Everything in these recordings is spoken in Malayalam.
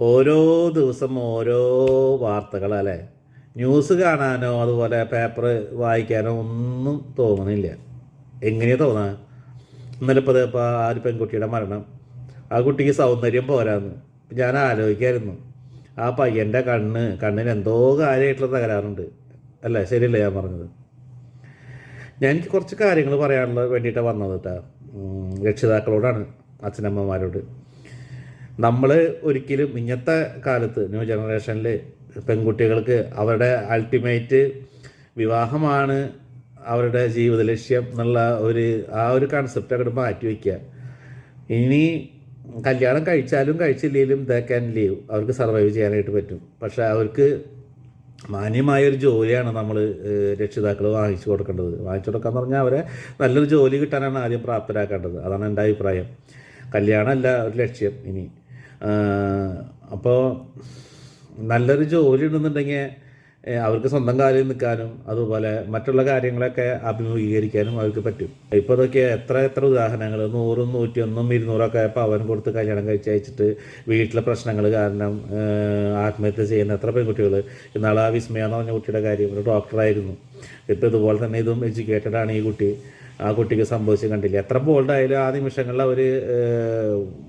ഓരോ ദിവസം ഓരോ വാർത്തകളല്ലേ? ന്യൂസ് കാണാനോ അതുപോലെ പേപ്പർ വായിക്കാനോ ഒന്നും തോന്നുന്നില്ല എങ്ങനെയാ തോന്നാ? ഇന്നലെ ഇപ്പോൾ ഇപ്പോൾ ആ ഒരു പെൺകുട്ടിയുടെ മരണം. ആ കുട്ടിക്ക് സൗന്ദര്യം പോരാന്ന്. ഞാൻ ആലോചിക്കായിരുന്നു. ആ പയ്യന്റെ കണ്ണ് കണ്ണിന് എന്തോ കാര്യമായിട്ടുള്ള തകരാറുണ്ട്. അല്ലേ? ശരിയല്ലേ ഞാൻ പറഞ്ഞത്? ഞാൻ എനിക്ക് കുറച്ച് കാര്യങ്ങൾ പറയാനുള്ള വേണ്ടിയിട്ടാണ് വന്നത് കേട്ടോ രക്ഷിതാക്കളോടാണ് അച്ഛനമ്മമാരോട്. നമ്മൾ ഒരിക്കലും ഇന്നത്തെ കാലത്ത് ന്യൂ ജനറേഷനിൽ പെൺകുട്ടികൾക്ക് അവരുടെ അൾട്ടിമേറ്റ് വിവാഹമാണ് അവരുടെ ജീവിത ലക്ഷ്യം എന്നുള്ള ഒരു ആ ഒരു കൺസെപ്റ്റ് അങ്ങോട്ട് മാറ്റി വയ്ക്കുക ഇനി കല്യാണം കഴിച്ചാലും കഴിച്ചില്ലെങ്കിലും ദ ക്യാൻ ലീവ് അവർക്ക് സർവൈവ് ചെയ്യാനായിട്ട് പറ്റും. പക്ഷെ അവർക്ക് മാന്യമായൊരു ജോലിയാണ് നമ്മൾ രക്ഷിതാക്കൾ വാങ്ങിച്ചു കൊടുക്കേണ്ടത്. വാങ്ങിച്ചു കൊടുക്കാന്ന് പറഞ്ഞാൽ അവരെ നല്ലൊരു ജോലി കിട്ടാനാണ് ആദ്യം പ്രാപ്തരാക്കേണ്ടത്. അതാണ് എന്റെ അഭിപ്രായം. കല്യാണമല്ല ഒരു ലക്ഷ്യം ഇനി. അപ്പോൾ നല്ലൊരു ജോലി ഉണ്ടെന്നുണ്ടെങ്കിൽ അവർക്ക് സ്വന്തം കാലിൽ നിൽക്കാനും അതുപോലെ മറ്റുള്ള കാര്യങ്ങളൊക്കെ അഭിമുഖീകരിക്കാനും അവർക്ക് പറ്റും. ഇപ്പോൾ അതൊക്കെ എത്ര എത്ര ഉദാഹരണങ്ങൾ നൂറും നൂറ്റിയൊന്നും ഇരുന്നൂറൊക്കെ പവൻ കൊടുത്ത് കല്യാണം കഴിച്ച് അയച്ചിട്ട് വീട്ടിലെ പ്രശ്നങ്ങൾ കാരണം ആത്മഹത്യ ചെയ്യുന്ന എത്ര പെൺകുട്ടികൾ ഇന്നാൾ ആ എന്ന് പറഞ്ഞ കുട്ടിയുടെ കാര്യം ഒരു ഡോക്ടറായിരുന്നു ഇപ്പോൾ ഇതുപോലെ തന്നെ ഇതും എഡ്യൂക്കേറ്റഡ് ആണ് ഈ കുട്ടി. ആ കുട്ടിക്ക് സംഭവിച്ച് കണ്ടില്ല? എത്ര ബോൾഡായാലും ആ നിമിഷങ്ങളിൽ അവർ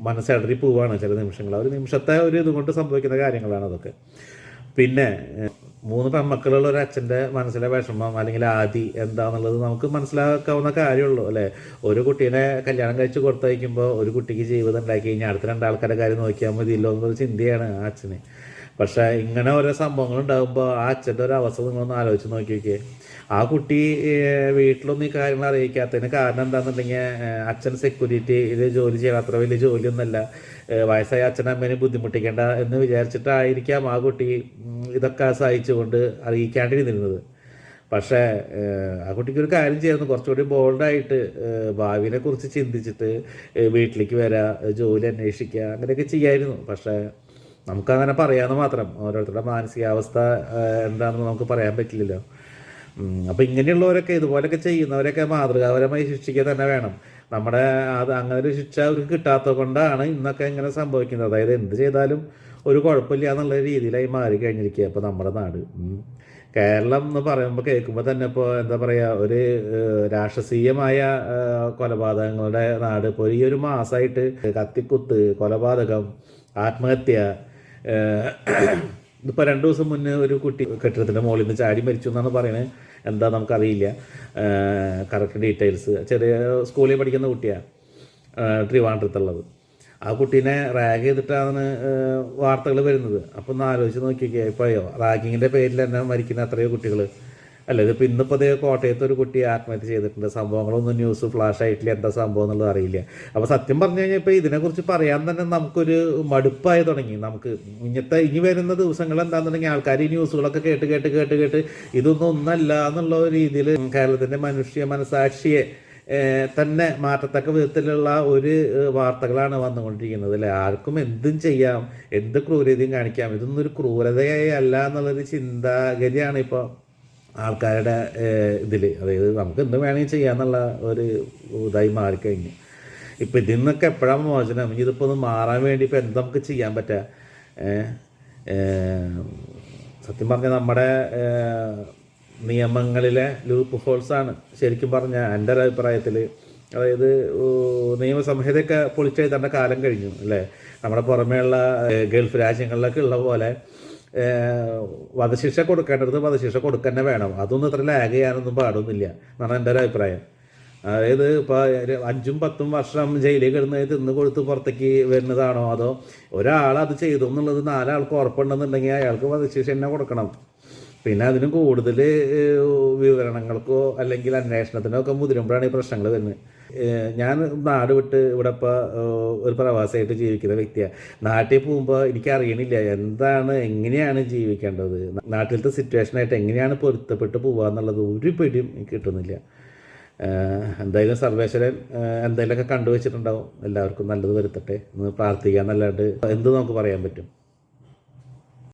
മനസ്സിടറി പോവാണ് ചില നിമിഷങ്ങൾ. ഒരു നിമിഷത്തെ ഒരു ഇതുകൊണ്ട് സംഭവിക്കുന്ന കാര്യങ്ങളാണ് അതൊക്കെ. പിന്നെ മൂന്ന് പെൺമക്കളുള്ള ഒരു അച്ഛന്റെ മനസ്സിലെ വിഷമം അല്ലെങ്കിൽ ആദി എന്താണെന്നുള്ളത് നമുക്ക് മനസ്സിലാക്കാവുന്ന കാര്യമുള്ളൂ അല്ലേ? ഒരു കുട്ടീനെ കല്യാണം കഴിച്ച് കൊടുത്തയക്കുമ്പോൾ ഒരു കുട്ടിക്ക് ജീവിതം ഉണ്ടാക്കി കഴിഞ്ഞാൽ അടുത്ത രണ്ടാൾക്കാരുടെ കാര്യം നോക്കിയാൽ മതിയല്ലോ എന്നൊരു ചിന്തയാണ് ആ അച്ഛന്. പക്ഷേ ഇങ്ങനെ ഓരോ സംഭവങ്ങൾ ഉണ്ടാകുമ്പോൾ ആ അച്ഛന്റെ ഒരു അവസ്ഥ നിങ്ങളൊന്ന് ആലോചിച്ച് നോക്കി നോക്കിയേ ആ കുട്ടി വീട്ടിലൊന്നും ഈ കാര്യങ്ങൾ അറിയിക്കാത്തതിന് കാരണം എന്താണെന്നുണ്ടെങ്കിൽ അച്ഛൻ സെക്യൂരിറ്റിയിൽ ജോലി ചെയ്യണം. അത്ര വലിയ ജോലിയൊന്നുമല്ല. വയസ്സായ വയസ്സായ അച്ഛനമ്മേനെ ബുദ്ധിമുട്ടിക്കേണ്ട എന്ന് വിചാരിച്ചിട്ടായിരിക്കാം ആ കുട്ടി ഇതൊക്കെ സഹിച്ചുകൊണ്ട് അറിയിക്കാണ്ടിരുന്നിരുന്നത്. പക്ഷേ ആ കുട്ടിക്ക് ഒരു കാര്യം ചെയ്യുന്നു കുറച്ചുകൂടി ബോൾഡായിട്ട് ഭാവിനെ കുറിച്ച് ചിന്തിച്ചിട്ട് വീട്ടിലേക്ക് വരാ ജോലി അന്വേഷിക്കുക അങ്ങനെയൊക്കെ ചെയ്യായിരുന്നു. പക്ഷേ നമുക്കങ്ങനെ പറയാമെന്ന് മാത്രം. ഓരോരുത്തരുടെ മാനസികാവസ്ഥ എന്താണെന്ന് നമുക്ക് പറയാൻ പറ്റില്ലല്ലോ. അപ്പം ഇങ്ങനെയുള്ളവരൊക്കെ ഇതുപോലൊക്കെ ചെയ്യുന്നവരൊക്കെ മാതൃകാപരമായി ശിക്ഷിക്കുക തന്നെ വേണം. നമ്മുടെ അത് അങ്ങനെ ഒരു ശിക്ഷ അവർക്ക് കിട്ടാത്തത് കൊണ്ടാണ് ഇന്നൊക്കെ ഇങ്ങനെ സംഭവിക്കുന്നത്. അതായത് എന്ത് ചെയ്താലും ഒരു കുഴപ്പമില്ല എന്നുള്ള രീതിയിലായി മാറി കഴിഞ്ഞിരിക്കുക ഇപ്പോൾ നമ്മുടെ നാട്. കേരളം എന്ന് പറയുമ്പോൾ കേൾക്കുമ്പോൾ തന്നെ ഇപ്പോൾ എന്താ പറയുക ഒരു രാഷ്ട്രീയമായ കൊലപാതകങ്ങളുടെ നാട്. ഇപ്പോൾ ഈ ഒരു മാസമായിട്ട് കത്തിക്കുത്ത് കൊലപാതകം ആത്മഹത്യ ഇതിപ്പോൾ രണ്ടു ദിവസം മുന്നേ ഒരു കുട്ടി കെട്ടിടത്തിന്റെ മുകളിൽ നിന്ന് ചാടി മരിച്ചു എന്നാണ് പറയുന്നത് എന്താ നമുക്കറിയില്ല. കറക്റ്റ് ഡീറ്റെയിൽസ് ചെറിയ സ്കൂളിൽ പഠിക്കുന്ന കുട്ടിയാണ് ട്രിവാൻഡ്രത്തുള്ളത് ആ കുട്ടീനെ റാഗ് ചെയ്തിട്ടാണ് വാർത്തകൾ വരുന്നത്. അപ്പോൾ ഒന്ന് ആലോചിച്ച് നോക്കിയൊക്കെ ഇപ്പോൾ റാഗിങ്ങിന്റെ പേരിൽ തന്നെ മരിക്കുന്ന അത്രയോ കുട്ടികൾ അല്ല ഇതിപ്പോൾ ഇന്നിപ്പോൾ അതേ കോട്ടയത്ത് ഒരു കുട്ടി ആത്മഹത്യ ചെയ്തിട്ടുണ്ട്. സംഭവങ്ങളൊന്നും ന്യൂസ് ഫ്ലാഷ് ആയിട്ടില്ല. എന്താ സംഭവം എന്നുള്ളത് അറിയില്ല. അപ്പോൾ സത്യം പറഞ്ഞു കഴിഞ്ഞാൽ ഇപ്പോൾ ഇതിനെക്കുറിച്ച് പറയാൻ തന്നെ നമുക്കൊരു മടുപ്പായി തുടങ്ങി. നമുക്ക് ഇങ്ങനത്തെ ഇനി വരുന്ന ദിവസങ്ങൾ എന്താണെന്നുണ്ടെങ്കിൽ ആൾക്കാർ ഈ ന്യൂസുകളൊക്കെ കേട്ട് കേട്ട് കേട്ട് കേട്ട് ഇതൊന്നും ഒന്നല്ല എന്നുള്ള രീതിയിൽ കേരളത്തിന്റെ മനുഷ്യ മനസാക്ഷിയെ തന്നെ മാറ്റത്തക്ക വിധത്തിലുള്ള ഒരു വാർത്തകളാണ് വന്നുകൊണ്ടിരിക്കുന്നത് അല്ലേ? ആർക്കും എന്തും ചെയ്യാം എന്ത് ക്രൂരതയും കാണിക്കാം. ഇതൊന്നും ഒരു ക്രൂരതയായി അല്ല എന്നുള്ളൊരു ചിന്താഗതിയാണ് ഇപ്പോൾ ആൾക്കാരുടെ ഇതിൽ അതായത് നമുക്ക് എന്ത് വേണമെങ്കിൽ ചെയ്യാന്നുള്ള ഒരു ഇതായി മാറിക്കഴിഞ്ഞു. ഇപ്പം ഇതിൽ നിന്നൊക്കെ എപ്പോഴാണ് മോചനം? ഇതിപ്പോൾ ഒന്ന് മാറാൻ വേണ്ടി ഇപ്പം എന്ത് നമുക്ക് ചെയ്യാൻ പറ്റുക സത്യം പറഞ്ഞാൽ നമ്മുടെ നിയമങ്ങളിലെ ലൂപ്പ് ഹോൾസാണ് ശരിക്കും പറഞ്ഞാൽ എന്റെ ഒരു അഭിപ്രായത്തിൽ അതായത് നിയമസംഹിതയൊക്കെ പൊളിച്ചെഴുതേണ്ട കാലം കഴിഞ്ഞു അല്ലേ? നമ്മുടെ പുറമേയുള്ള ഗൾഫ് രാജ്യങ്ങളിലൊക്കെ ഉള്ള പോലെ വധശിക്ഷ കൊടുക്കേണ്ടത് വധശിക്ഷ കൊടുക്കുക തന്നെ വേണം. അതൊന്നും ഇത്ര ലാഗ് ചെയ്യാനൊന്നും പാടൊന്നുമില്ല. എന്നാണ് എന്റെ ഒരു അഭിപ്രായം. അതായത് ഇപ്പോൾ അഞ്ചും പത്തും വർഷം ജയിലിൽ കിടന്ന് തിന്ന് കൊടുത്ത് പുറത്തേക്ക് വരുന്നതാണോ? അതോ ഒരാൾ അത് ചെയ്തു എന്നുള്ളത് നാലാൾക്ക് ഉറപ്പുണ്ടെന്നുണ്ടെങ്കിൽ അയാൾക്ക് വധശിക്ഷ തന്നെ കൊടുക്കണം. പിന്നെ അതിന് കൂടുതൽ വിവരണങ്ങൾക്കോ അല്ലെങ്കിൽ അന്വേഷണത്തിനോ ഒക്കെ മുതിരുമ്പോഴാണ് ഈ പ്രശ്നങ്ങൾ വരുന്നത്. ഞാൻ നാട് വിട്ട് ഇവിടെ ഇപ്പോൾ ഒരു പ്രവാസിയായിട്ട് ജീവിക്കുന്ന വ്യക്തിയാണ് നാട്ടിൽ പോകുമ്പോൾ എനിക്ക് അറിയണില്ല എന്താണ് എങ്ങനെയാണ് ജീവിക്കേണ്ടത്? നാട്ടിലത്തെ സിറ്റുവേഷനായിട്ട് എങ്ങനെയാണ് പൊരുത്തപ്പെട്ട് പോകുക എന്നുള്ളത് ഒരു പിടിയും എനിക്ക് കിട്ടുന്നില്ല. എന്തായാലും സർവേശ്വരൻ എന്തെങ്കിലുമൊക്കെ കണ്ടുവച്ചിട്ടുണ്ടാവും. എല്ലാവർക്കും നല്ലത് വരുത്തട്ടെ. എന്ന് പ്രാർത്ഥിക്കാന്നല്ലാണ്ട് എന്ത് നമുക്ക് പറയാൻ പറ്റും?